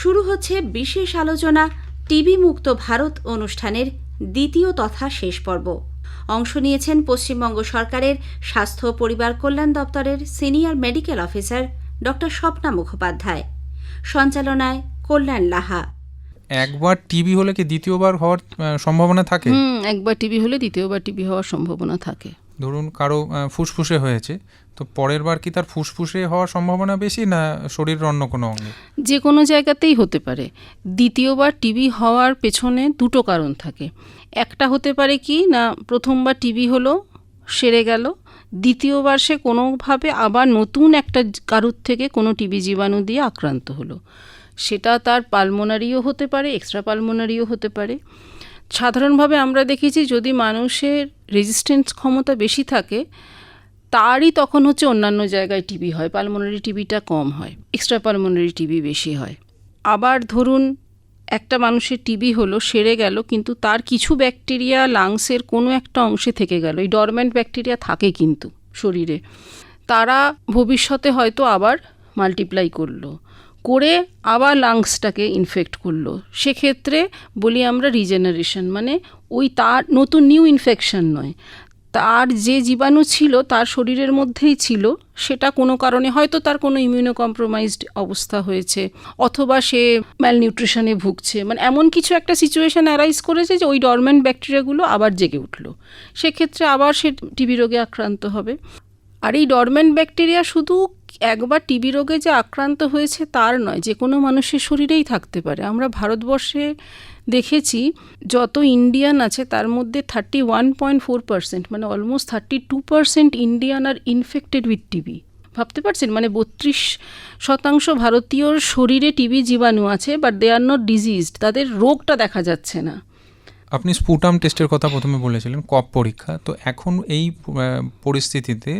শুরু হচ্ছে বিশেষ আলোচনা টিবি মুক্ত ভারত অনুষ্ঠানের দ্বিতীয় তথা শেষ পর্ব। অংশ নিয়েছেন পশ্চিমবঙ্গ সরকারের স্বাস্থ্য ও পরিবার কল্যাণ দপ্তরের senior medical officer doctor Swapna Mukhopadhyay. সঞ্চালনায় কল্যাণ লাহা। একবার টিবি হলে কি দ্বিতীয়বার হওয়ার সম্ভাবনা থাকে? একবার টিবি হলে দ্বিতীয়বার টিবি হওয়ার সম্ভাবনা থাকে। ধরুন কারও ফুসফুসে হয়েছে, তো পরের বার কি তার ফুসফুসে হওয়ার সম্ভাবনা বেশি না শরীরের অন্য কোনো অঙ্গে? যে কোনো জায়গাতেই হতে পারে। দ্বিতীয়বার টিবি হওয়ার পেছনে দুটো কারণ থাকে। একটা হতে পারে কি না, প্রথমবার টিবি হলো, সেরে গেল। দ্বিতীয়বার সে কোনোভাবে আবার নতুন একটা কারুর থেকে কোনো টিবি জীবাণু দিয়ে আক্রান্ত হলো। সেটা তার পালমোনারিও হতে পারে, এক্সট্রা পালমোনারিও হতে পারে। সাধারণভাবে আমরা দেখেছি যদি মানুষের রেজিস্ট্যান্স ক্ষমতা বেশি থাকে, তারই তখন হচ্ছে অন্যান্য জায়গায় টিবি হয় পালমোনারি টিবিটা কম হয় এক্সট্রা পালমোনারি টিবি বেশি হয়। আবার ধরুন, একটা মানুষের টিবি হলো, সেরে গেল, কিন্তু তার কিছু ব্যাকটেরিয়া লাংসের কোনো একটা অংশে থেকে গেল, এই ডরম্যান্ট ব্যাকটেরিয়া থাকে কিন্তু শরীরে। তারা ভবিষ্যতে হয়তো আবার মাল্টিপ্লাই করল। করে আবার লাংসটাকে ইনফেক্ট করল। সেক্ষেত্রে বলি আমরা রিজেনারেশন মানে ওই তার নতুন নিউ ইনফেকশন নয়। তার যে জীবাণু ছিল, তার শরীরের মধ্যেই ছিল, সেটা কোনো কারণে হয়তো তার কোনো ইমিউনো কম্প্রোমাইজড অবস্থা হয়েছে, অথবা সে ম্যালনিউট্রিশনে ভুগছে। মানে এমন কিছু একটা সিচুয়েশন অ্যারাইজ করেছে যে ওই ডরমেন্ট ব্যাকটেরিয়াগুলো আবার জেগে উঠল। সেক্ষেত্রে আবার সে টিবি রোগে আক্রান্ত হবে। আর এই ডরমেন্ট ব্যাকটেরিয়া শুধু একবার টিবি রোগে যে আক্রান্ত হয়েছে তার নয়, যে কোনো মানুষের শরীরেই থাকতে পারে। আমরা ভারতবর্ষে দেখেছি যত ইন্ডিয়ান আছে তার মধ্যে thirty one point four percent মানে almost thirty two percent Indian R infected with TB ভাবতে পারছেন? মানে বত্রিশ শতাংশ ভারতীয়র শরীরে টিবি জীবাণু আছে but they are not diseased তাদের রোগটা দেখা যাচ্ছে না। আপনি স্পুটাম টেস্টের কথা প্রথমে বলেছিলেন, কপ পরীক্ষা। তো এখন এই পরিস্থিতিতে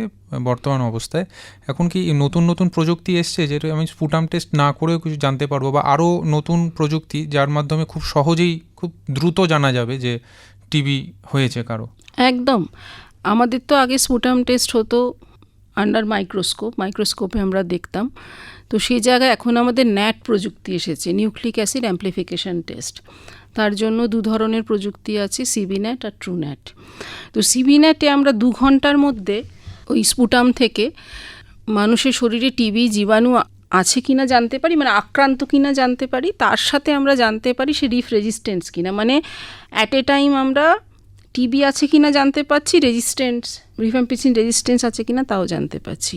বর্তমান অবস্থায় এখন কি নতুন নতুন প্রযুক্তি এসছে যেটা আমি স্পুটাম টেস্ট না করেও কিছু জানতে পারব বা আরও নতুন প্রযুক্তি যার মাধ্যমে খুব সহজেই, খুব দ্রুত জানা যাবে যে টিবি হয়েছে কারও? একদম। আমাদের তো আগে স্পুটাম টেস্ট হতো আন্ডার মাইক্রোস্কোপ মাইক্রোস্কোপে আমরা দেখতাম। তো সেই জায়গায় এখন আমাদের ন্যাট প্রযুক্তি এসেছে, নিউক্লিক অ্যাসিড অ্যাম্প্লিফিকেশন টেস্ট। তার জন্য দু ধরনের প্রযুক্তি আছে সিবিন্যাট আর ট্রুন্যাট তো সিবিন্যাটে আমরা দু ঘণ্টার মধ্যে ওই স্পুটাম থেকে মানুষের শরীরে টিবি জীবাণু আছে কিনা জানতে পারি মানে আক্রান্ত কিনা জানতে পারি, তার সাথে আমরা জানতে পারি সে রিফ রেজিস্ট্যান্স কিনা। মানে অ্যাট এ টাইম আমরা টিবি আছে কিনা জানতে পারছি রেজিস্ট্যান্স রিফ্যাম্পিসিন রেজিস্ট্যান্স আছে কিনা তাও জানতে পারছি।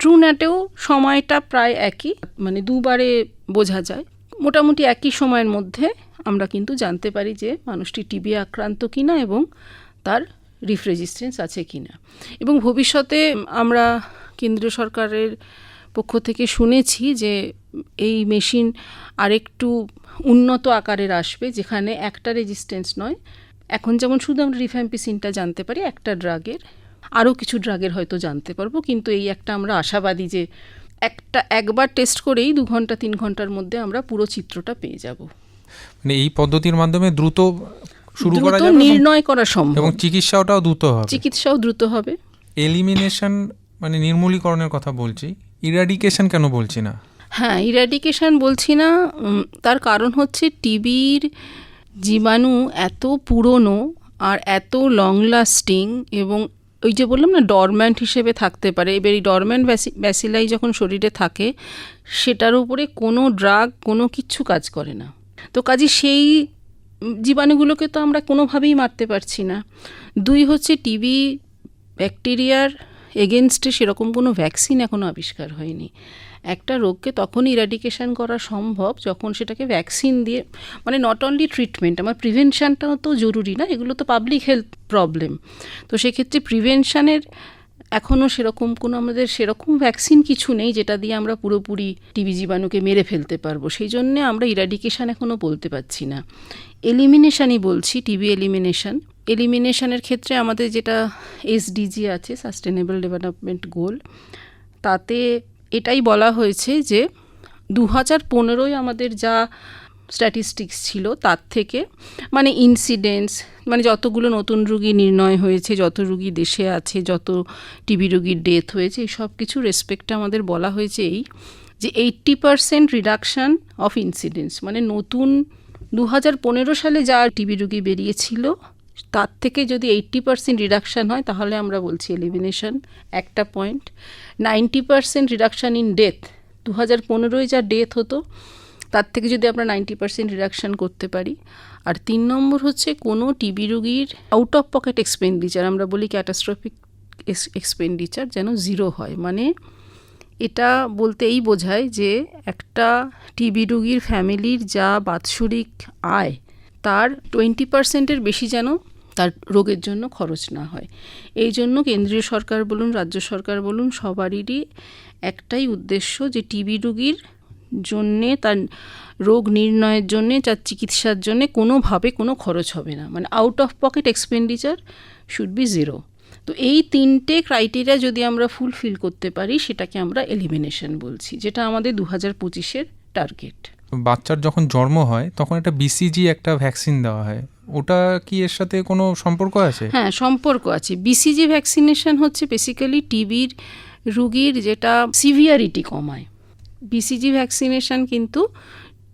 ট্রুন্যাটেও সময়টা প্রায় একই মানে দুবারে বোঝা যায়। মোটামুটি একই সময়ের মধ্যে আমরা কিন্তু জানতে পারি যে মানুষটি টিবি আক্রান্ত কিনা এবং তার রিফ রেজিস্ট্যান্স আছে কিনা। এবং ভবিষ্যতে আমরা কেন্দ্রীয় সরকারের পক্ষ থেকে শুনেছি যে এই মেশিন আরেকটু উন্নত আকারের আসবে, যেখানে একটা রেজিস্ট্যান্স নয়। এখন যেমন শুধু আমরা রিফ্যাম্পিসিনটা জানতে পারি, একটা ড্রাগের আরও কিছু ড্রাগের হয়তো জানতে পারব, কিন্তু এই একটা আমরা আশাবাদী যে একটা একবার টেস্ট করেই দু ঘণ্টা তিন ঘণ্টার মধ্যে আমরা পুরো চিত্রটা পেয়ে যাব। মানে এই পদ্ধতির মাধ্যমে দ্রুত শুরু করা যাবে নির্ণয় করা সম্ভব। এবং চিকিৎসাটাও দ্রুত হবে। চিকিৎসাও দ্রুত হবে। এলিমিনেশন মানে নির্মূলীকরণের কথা বলছি। ইরাডিকেশন কেন বলছি না? হ্যাঁ ইরাডিকেশন বলছি না তার কারণ হচ্ছে টিবির জীবাণু এত পুরনো আর এত লং লাস্টিং এবং ওই যে বললাম না ডরম্যান্ট হিসেবে থাকতে পারে। এবার এই ডরম্যান্ট ব্যাসিলাই যখন শরীরে থাকে, সেটার উপরে কোনো ড্রাগ কোনো কিছু কাজ করে না। তো কাজে সেই জীবাণুগুলোকে তো আমরা কোনোভাবেই মারতে পারছি না। দুই হচ্ছে টিবি ব্যাকটেরিয়ার এগেনস্টে সেরকম কোনো ভ্যাকসিন এখনও আবিষ্কার হয়নি। একটা রোগকে তখন ইরাডিকেশান করা সম্ভব যখন সেটাকে ভ্যাকসিন দিয়ে মানে নট অনলি ট্রিটমেন্ট আমার প্রিভেনশনটাও তো জরুরি না, এগুলো তো পাবলিক হেলথ প্রবলেম তো সেক্ষেত্রে প্রিভেনশানের এখনও সেরকম কোনো আমাদের সেরকম ভ্যাকসিন কিছু নেই যেটা দিয়ে আমরা পুরোপুরি টিবি জীবাণুকে মেরে ফেলতে পারব। সেই জন্যে আমরা ইরাডিকেশন এখনও বলতে পারছি না। এলিমিনেশনই বলছি টিবি এলিমিনেশন এলিমিনেশনের ক্ষেত্রে আমাদের যেটা এসডিজি আছে সাস্টেনেবল ডেভেলপমেন্ট গোল তাতে এটাই বলা হয়েছে যে দু হাজার পনেরোয় আমাদের যা স্ট্যাটিস্টিক্স ছিল, তার থেকে মানে ইনসিডেন্স মানে যতগুলো নতুন রুগী নির্ণয় হয়েছে, যত রুগী দেশে আছে, যত টিবি রুগীর ডেথ হয়েছে, এই সব কিছু রেসপেক্টে আমাদের বলা হয়েছে এই যে eighty percent reduction of incidence মানে নতুন দু হাজার পনেরো সালে যা টিবি রুগী বেরিয়েছিল তার থেকে যদি এইট্টি পার্সেন্ট রিডাকশান হয়, তাহলে আমরা বলছি এলিমিনেশন একটা point ninety percent reduction in death দু হাজার পনেরোয় যা ডেথ হতো, তার থেকে যদি আমরা নাইনটি পার্সেন্ট রিডাকশান করতে পারি। আর তিন নম্বর হচ্ছে কোনো টিবি রুগীর আউট অফ পকেট এক্সপেন্ডিচার আমরা বলি ক্যাটাস্ট্রফিক এক্সপেন্ডিচার যেন জিরো হয়। মানে এটা বলতে এই বোঝায় যে একটা টিবি রুগীর ফ্যামিলির যা বাৎসরিক আয় তার টোয়েন্টি পার্সেন্টের বেশি যেন তার রোগের জন্য খরচ না হয়। এই জন্য কেন্দ্রীয় সরকার বলুন, রাজ্য সরকার বলুন, সবারই একটাই উদ্দেশ্য যে টিবি রোগীর জন্যে তার রোগ নির্ণয়ের জন্যে, তার চিকিৎসার জন্যে কোনোভাবে কোনো খরচ হবে না। মানে out of pocket expenditure should be zero তো এই তিনটে ক্রাইটেরিয়া যদি আমরা ফুলফিল করতে পারি, সেটাকে আমরা এলিমিনেশন বলছি, যেটা আমাদের দু হাজার পঁচিশের টার্গেট বাচ্চার যখন জন্ম হয়, তখন একটা বিসিজি একটা ভ্যাকসিন দেওয়া হয়। ওটা কি এর সাথে কোনো সম্পর্ক আছে? হ্যাঁ সম্পর্ক আছে। বিসিজি ভ্যাকসিনেশন হচ্ছে বেসিক্যালি টিবির রুগীর যেটা সিভিয়ারিটি কমায়। বিসিজি ভ্যাকসিনেশন কিন্তু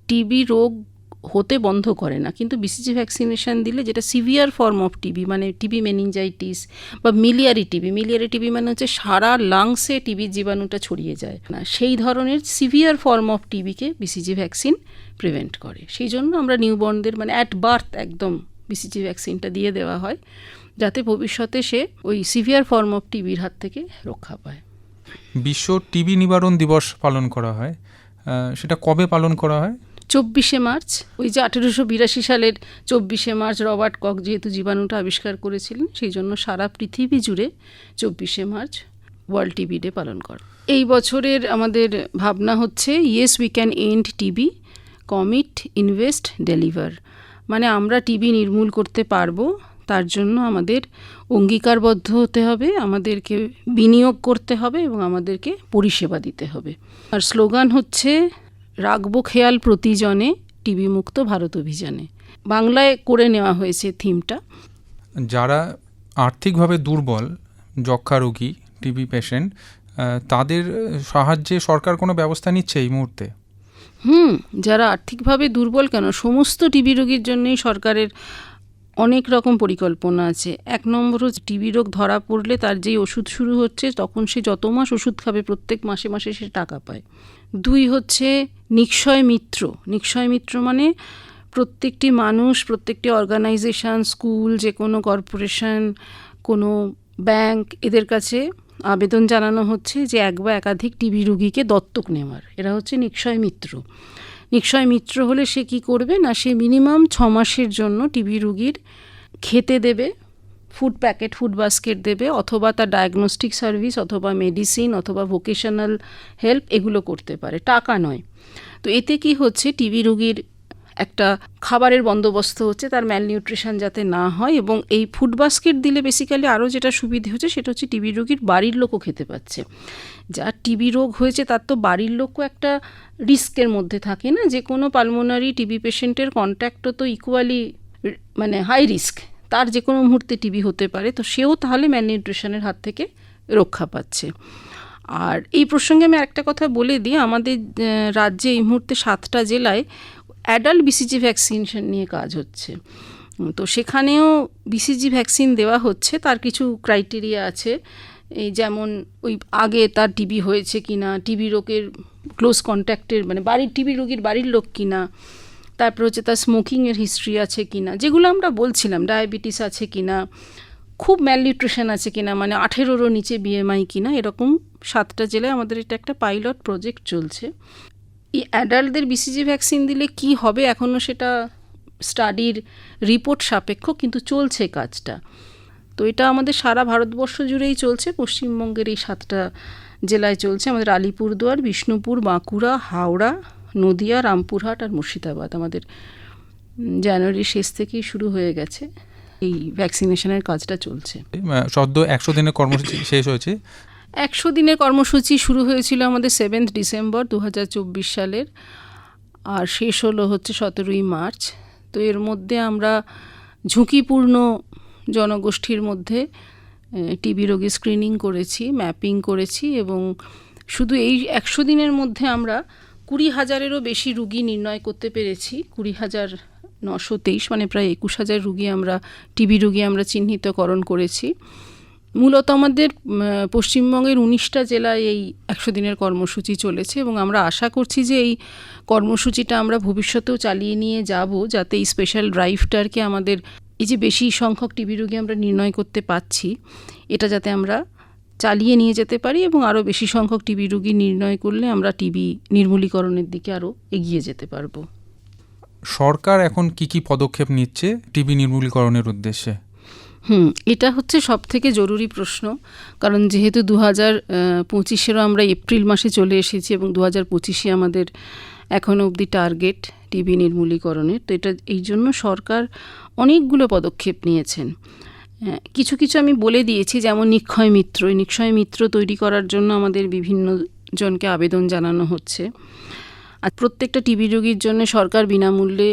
টিবি রোগ হতে বন্ধ করে না। কিন্তু বিসিজি ভ্যাকসিনেশন দিলে যেটা সিভিয়ার ফর্ম অফ টিবি মানে টিবি মেনিনজাইটিস বা মিলিয়ারি টিবি মিলিয়ারি টিবি মানে হচ্ছে সারা লাংসে টিবির জীবাণুটা ছড়িয়ে যায়। না, সেই ধরনের সিভিয়ার ফর্ম অফ টিবিকে বিসিজি ভ্যাকসিন প্রিভেন্ট করে। সেই জন্য আমরা নিউবর্নদের মানে অ্যাট বার্থ একদম বিসিজি ভ্যাকসিনটা দিয়ে দেওয়া হয়, যাতে ভবিষ্যতে সে ওই সিভিয়ার ফর্ম অফ টিবির হাত থেকে রক্ষা পায়। বিশ্ব টিবি নিবারণ দিবস পালন করা হয়। সেটা কবে পালন করা হয়? চব্বিশে মার্চ, ওই যে আঠেরোশো বিরাশি সালের চব্বিশে মার্চ রবার্ট কক যেহেতু জীবাণুটা আবিষ্কার করেছিলেন, সেই জন্য সারা পৃথিবী জুড়ে চব্বিশে মার্চ ওয়ার্ল্ড টিবি ডে পালন কর। এই বছরের আমাদের ভাবনা হচ্ছে yes we can end TB commit invest deliver মানে আমরা টিবি নির্মূল করতে পারব, তার জন্য আমাদের অঙ্গীকারবদ্ধ হতে হবে, আমাদেরকে বিনিয়োগ করতে হবে এবং আমাদেরকে পরিষেবা দিতে হবে। আর স্লোগান হচ্ছে রাখব খেয়াল প্রতিজনে টিবি মুক্ত ভারত অভিযানে। বাংলায় করে নেওয়া হয়েছে থিমটা। যারা আর্থিকভাবে দুর্বল যক্ষা রোগী টিবি পেশেন্ট তাদের সাহায্যে সরকার কোনো ব্যবস্থা নিচ্ছে এই মুহূর্তে? হুম যারা আর্থিকভাবে দুর্বল কেন? সমস্ত টিবি রোগীর জন্যই সরকারের অনেক রকম পরিকল্পনা আছে। এক নম্বর হচ্ছে টিবি রোগ ধরা পড়লে তার যেই ওষুধ শুরু হচ্ছে, তখন সে যত মাস ওষুধ খাবে প্রত্যেক মাসে মাসে সে টাকা পায়। দুই হচ্ছে নিক্ষয় মিত্র। নিক্ষয় মিত্র মানে প্রত্যেকটি মানুষ, প্রত্যেকটি অর্গানাইজেশন স্কুল যে কোনো কর্পোরেশন কোনো ব্যাংক এদের কাছে আবেদন জানানো হচ্ছে যে এক বা একাধিক টিবি রুগীকে দত্তক নেওয়ার। এরা হচ্ছে নিক্ষয় মিত্র। নিক্ষয় মিত্র হলে সে কি করবে? না, সে মিনিমাম ছ মাসের জন্য টিবি রুগীর খেতে দেবে ফুড প্যাকেট ফুড বাস্কেট দেবে, অথবা তার ডায়াগনস্টিক সার্ভিস অথবা মেডিসিন অথবা ভোকেশনাল হেল্প এগুলো করতে পারে। টাকা নয়। তো এতে কি হচ্ছে? টিবি রুগীর একটা খাবারের বন্দোবস্ত হচ্ছে, তার ম্যালনিউট্রিশন যাতে না হয় এবং এই ফুড বাস্কেট দিলে বেসিক্যালি আরও যেটা সুবিধে হচ্ছে, সেটা হচ্ছে টিবি রোগীর বাড়ির লোকও খেতে পাচ্ছে। যার টিবি রোগ হয়েছে, তার তো বাড়ির লোকও একটা রিস্কের মধ্যে থাকে না? যে কোনো পালমোনারি টিবি পেশেন্টের কন্ট্যাক্টও তো ইকুয়ালি মানে হাই রিস্ক তার যে কোনো মুহূর্তে টিবি হতে পারে, তো সেও তাহলে ম্যালনিউট্রিশনের হাত থেকে রক্ষা পাচ্ছে। আর এই প্রসঙ্গে আমি একটা কথা বলে দিই, আমাদের রাজ্যে এই মুহূর্তে সাতটা জেলায় অ্যাডাল্ট বিসিজি ভ্যাকসিনেশন নিয়ে কাজ হচ্ছে। তো সেখানেও বিসিজি ভ্যাকসিন দেওয়া হচ্ছে, তার কিছু ক্রাইটেরিয়া আছে। এই যেমন ওই আগে তার টিবি হয়েছে কিনা টিবি রোগের ক্লোজ কন্ট্যাক্টের মানে বাড়ির টিবি রোগীর বাড়ির লোক কি না তারপর হচ্ছে তার স্মোকিংয়ের হিস্ট্রি আছে কি না যেগুলো আমরা বলছিলাম ডায়াবেটিস আছে কি না খুব ম্যালনিউট্রিশন আছে কিনা মানে আঠেরোরও নিচে বিএমআই কিনা, এরকম সাতটা জেলায় আমাদের এটা একটা পাইলট প্রজেক্ট চলছে। এই অ্যাডাল্টদের বিসিজি ভ্যাকসিন দিলে কি হবে? এখনও সেটা স্টাডির রিপোর্ট সাপেক্ষ, কিন্তু চলছে কাজটা। তো এটা আমাদের সারা ভারতবর্ষ জুড়েই চলছে। পশ্চিমবঙ্গের এই সাতটা জেলায় চলছে। আমাদের আলিপুরদুয়ার, বিষ্ণুপুর, বাঁকুড়া, হাওড়া, নদিয়া, রামপুরহাট আর মুর্শিদাবাদ। আমাদের জানুয়ারির শেষ থেকেই শুরু হয়ে গেছে। এই ভ্যাকসিনেশনের কাজটা চলছে। সদ্য একশো দিনের কর্মসূচি শেষ হয়েছে। একশো দিনের কর্মসূচি শুরু হয়েছিল আমাদের সেভেন্থ ডিসেম্বর দু হাজার চব্বিশ সালের, আর শেষ হলো হচ্ছে সতেরোই মার্চ। তো এর মধ্যে আমরা ঝুঁকিপূর্ণ জনগোষ্ঠীর মধ্যে টিবি রোগী স্ক্রিনিং করেছি ম্যাপিং করেছি এবং শুধু এই একশো দিনের মধ্যে আমরা কুড়ি হাজারেরও বেশি রুগী নির্ণয় করতে পেরেছি। কুড়ি হাজার নশো তেইশ মানে প্রায় একুশ হাজার রুগী আমরা টিবি রুগী আমরা চিহ্নিতকরণ করেছি। মূলত আমাদের পশ্চিমবঙ্গের উনিশটা জেলায় এই একশো দিনের কর্মসূচি চলেছে এবং আমরা আশা করছি যে এই কর্মসূচিটা আমরা ভবিষ্যতেও চালিয়ে নিয়ে যাব যাতে এই স্পেশাল ড্রাইভটারকে আমাদের এই যে বেশি সংখ্যক টিবি রোগী আমরা নির্ণয় করতে পাচ্ছি এটা যাতে আমরা চালিয়ে নিয়ে যেতে পারি এবং আরও বেশি সংখ্যক টিবি রোগী নির্ণয় করলে আমরা টিবি নির্মূলীকরণের দিকে আরও এগিয়ে যেতে পারব। সরকার এখন কি কি পদক্ষেপ নিচ্ছে টিবি নির্মূলীকরণের উদ্দেশ্যে? হুম, এটা হচ্ছে সব থেকে জরুরি প্রশ্ন। কারণ যেহেতু দু হাজার পঁচিশেরও আমরা এপ্রিল মাসে চলে এসেছি এবং দু হাজার পঁচিশে আমাদের এখনও অবধি টার্গেট টিবি নির্মূলীকরণের, তো এটা, এই জন্য সরকার অনেকগুলো পদক্ষেপ নিয়েছেন। কিছু কিছু আমি বলে দিয়েছি, যেমন নিক্ষয় মিত্র। এই নিক্ষয় মিত্র তৈরি করার জন্য আমাদের বিভিন্ন জনকে আবেদন জানানো হচ্ছে। আর প্রত্যেকটা টিবি রোগীর জন্য সরকার বিনামূল্যে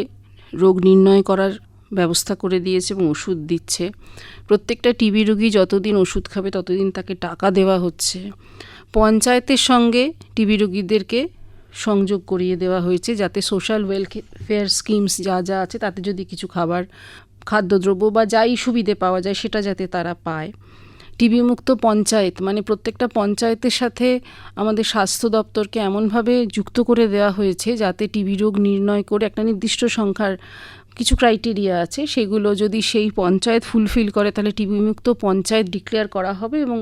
রোগ নির্ণয় করার ব্যবস্থা করে দিয়েছে এবং ওষুধ দিচ্ছে। প্রত্যেকটা টিবি রোগী যতদিন ওষুধ খাবে, ততদিন তাকে টাকা দেওয়া হচ্ছে। পঞ্চায়েতের সঙ্গে টিবি রোগীদেরকে সংযোগ করিয়ে দেওয়া হয়েছে, যাতে সোশ্যাল ওয়েলফেয়ার স্কিমস যা যা আছে, তাতে যদি কিছু খাবার, খাদ্যদ্রব্য বা যাই সুবিধে পাওয়া যায়, সেটা যাতে তারা পায়। টিবি মুক্ত পঞ্চায়েত মানে প্রত্যেকটা পঞ্চায়েতের সাথে আমাদের স্বাস্থ্য দপ্তরকে এমনভাবে যুক্ত করে দেওয়া হয়েছে, যাতে টিবি রোগ নির্ণয় করে একটা নির্দিষ্ট সংখ্যার কিছু ক্রাইটেরিয়া আছে, সেগুলো যদি সেই পঞ্চায়েত ফুলফিল করে, তাহলে টিবি মুক্ত পঞ্চায়েত ডিক্লেয়ার করা হবে এবং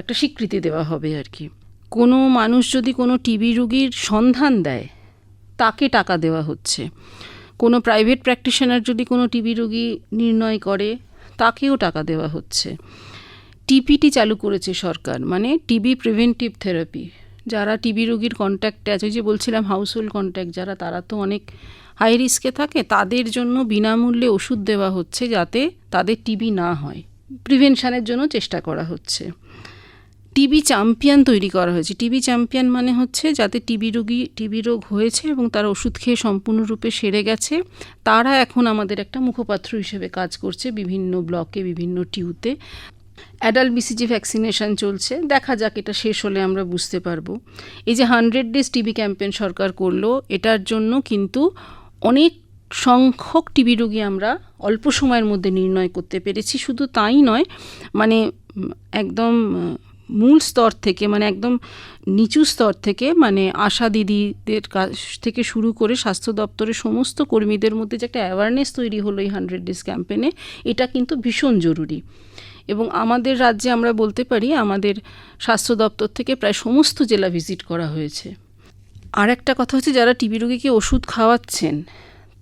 একটা স্বীকৃতি দেওয়া হবে আর কি। কোনো মানুষ যদি কোনো টিবি রুগীর সন্ধান দেয়, তাকে টাকা দেওয়া হচ্ছে। কোনো প্রাইভেট প্র্যাকটিশনার যদি কোনো টিবি রুগী নির্ণয় করে, তাকেও টাকা দেওয়া হচ্ছে। টিপিটি চালু করেছে সরকার মানে টিবি প্রিভেন্টিভ থেরাপি যারা টিবি রোগীর কন্ট্যাক্টে আছে যে বলছিলাম হাউসহোল্ড কন্ট্যাক্ট যারা তারা তো অনেক হাই রিস্কে থাকে, তাদের জন্য বিনামূল্যে ওষুধ দেওয়া হচ্ছে যাতে তাদের টিবি না হয়। প্রিভেনশানের জন্য চেষ্টা করা হচ্ছে। টিবি চ্যাম্পিয়ন তৈরি করা হয়েছে। টিবি চ্যাম্পিয়ন মানে হচ্ছে যাতে টিবি রোগী, টিবি রোগ হয়েছে এবং তারা ওষুধ খেয়ে সম্পূর্ণরূপে সেরে গেছে। তারা এখন আমাদের একটা মুখপাত্র হিসেবে কাজ করছে বিভিন্ন ব্লকে, বিভিন্ন টিউতে। অ্যাডাল্ট বিসিজি ভ্যাকসিনেশন চলছে। দেখা যাক এটা শেষ হলে আমরা বুঝতে পারব। এই যে হান্ড্রেড ডেজ টিবি ক্যাম্পেন সরকার করল, এটার জন্য কিন্তু অনেক সংখ্যক টিবি রোগী আমরা অল্প সময়ের মধ্যে নির্ণয় করতে পেরেছি, শুধু তাই নয় মানে একদম মূল স্তর থেকে মানে একদম নিচু স্তর থেকে মানে আশা দিদিদের কাছ থেকে শুরু করে স্বাস্থ্য দপ্তরের সমস্ত কর্মীদের মধ্যে যে একটা অ্যাওয়ারনেস তৈরি হলো এই হান্ড্রেড ডেজ ক্যাম্পেনে এটা কিন্তু ভীষণ জরুরি। এবং আমাদের রাজ্যে আমরা বলতে পারি, আমাদের স্বাস্থ্য দপ্তর থেকে প্রায় সমস্ত জেলা ভিজিট করা হয়েছে। আর একটা কথা হচ্ছে যারা টিবি রোগীকে ওষুধ খাওয়াচ্ছেন,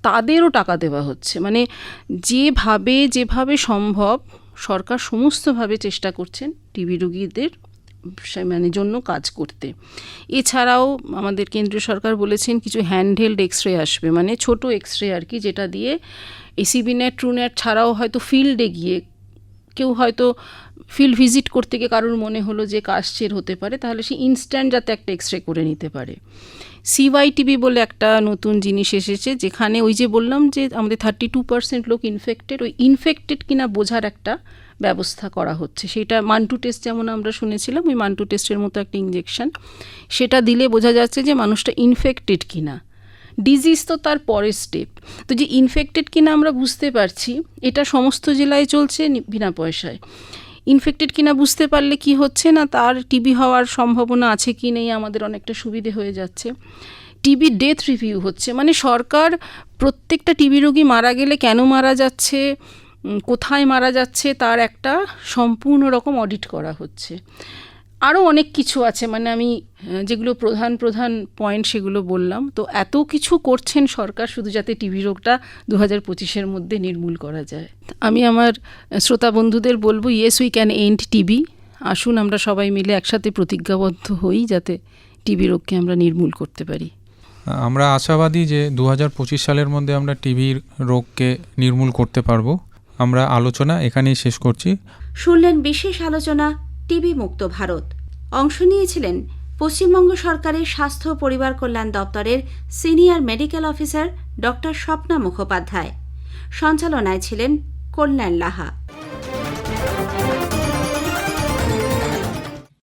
তাদেরও টাকা দেওয়া হচ্ছে। মানে যেভাবে যেভাবে সম্ভব সরকার সমস্তভাবে চেষ্টা করছেন টিবি রোগীদের মানে জন্য কাজ করতে। এছাড়াও আমাদের কেন্দ্রীয় সরকার বলেছেন কিছু হ্যান্ডহেল্ড এক্স রে আসবে। মানে ছোট এক্স রে আর কি যেটা দিয়ে এসিবি নেট ট্রুনেট ছাড়াও হয়তো ফিল্ডে গিয়ে কেউ হয়তো ফিল্ড ভিজিট করতে গিয়ে কারোর মনে হলো যে কাশচের হতে পারে, তাহলে সে ইনস্ট্যান্ট যাতে একটা এক্স রে করে নিতে পারে। সিওয়াইটিবি বলে একটা নতুন জিনিস এসেছে, যেখানে ওই যে বললাম যে আমাদের থার্টি টু পার্সেন্ট লোক ইনফেক্টেড ওই ইনফেক্টেড কিনা বোঝার একটা ব্যবস্থা করা হচ্ছে। সেটা মান্টু টেস্ট যেমন আমরা শুনেছিলাম, ওই মান্টু টেস্টের মতো একটা ইঞ্জেকশন সেটা দিলে বোঝা যাচ্ছে যে মানুষটা ইনফেক্টেড কিনা। ডিজিজ তো তার পরের স্টেপ তো যে ইনফেক্টেড কিনা আমরা বুঝতে পারছি, এটা সমস্ত জেলায় চলছে বিনা পয়সায়। ইনফেক্টেড কিনা বুঝতে পারলে কি হচ্ছে না, তার টিবি হওয়ার সম্ভাবনা আছে কি নেই, আমাদের অনেকটা সুবিধে হয়ে যাচ্ছে। টিবি ডেথ রিভিউ হচ্ছে মানে সরকার প্রত্যেকটা টিবি রোগী মারা গেলে কেন মারা যাচ্ছে কোথায় মারা যাচ্ছে, তার একটা সম্পূর্ণ রকম অডিট করা হচ্ছে। আরও অনেক কিছু আছে। মানে আমি যেগুলো প্রধান প্রধান পয়েন্ট সেগুলো বললাম। তো এত কিছু করছেন সরকার শুধু যাতে টিভি রোগটা দু হাজার পঁচিশের মধ্যে নির্মূল করা যায়। আমি আমার শ্রোতা বন্ধুদের বলব yes we can end TB আসুন আমরা সবাই মিলে একসাথে প্রতিজ্ঞাবদ্ধ হই যাতে টিবি রোগকে আমরা নির্মূল করতে পারি। আমরা আশাবাদী যে দু পঁচিশ সালের মধ্যে আমরা টিবির রোগকে নির্মূল করতে পারব। আমরা আলোচনা এখানেই শেষ করছি। শুনলেন বিশেষ আলোচনা টিবি মুক্ত ভারত। অংশ নিয়েছিলেন পশ্চিমবঙ্গ সরকারের স্বাস্থ্য পরিবার কল্যাণ দপ্তরের senior medical officer doctor Swapna Mukhopadhyay. সঞ্চালনায় ছিলেন কল্যাণ লাহা।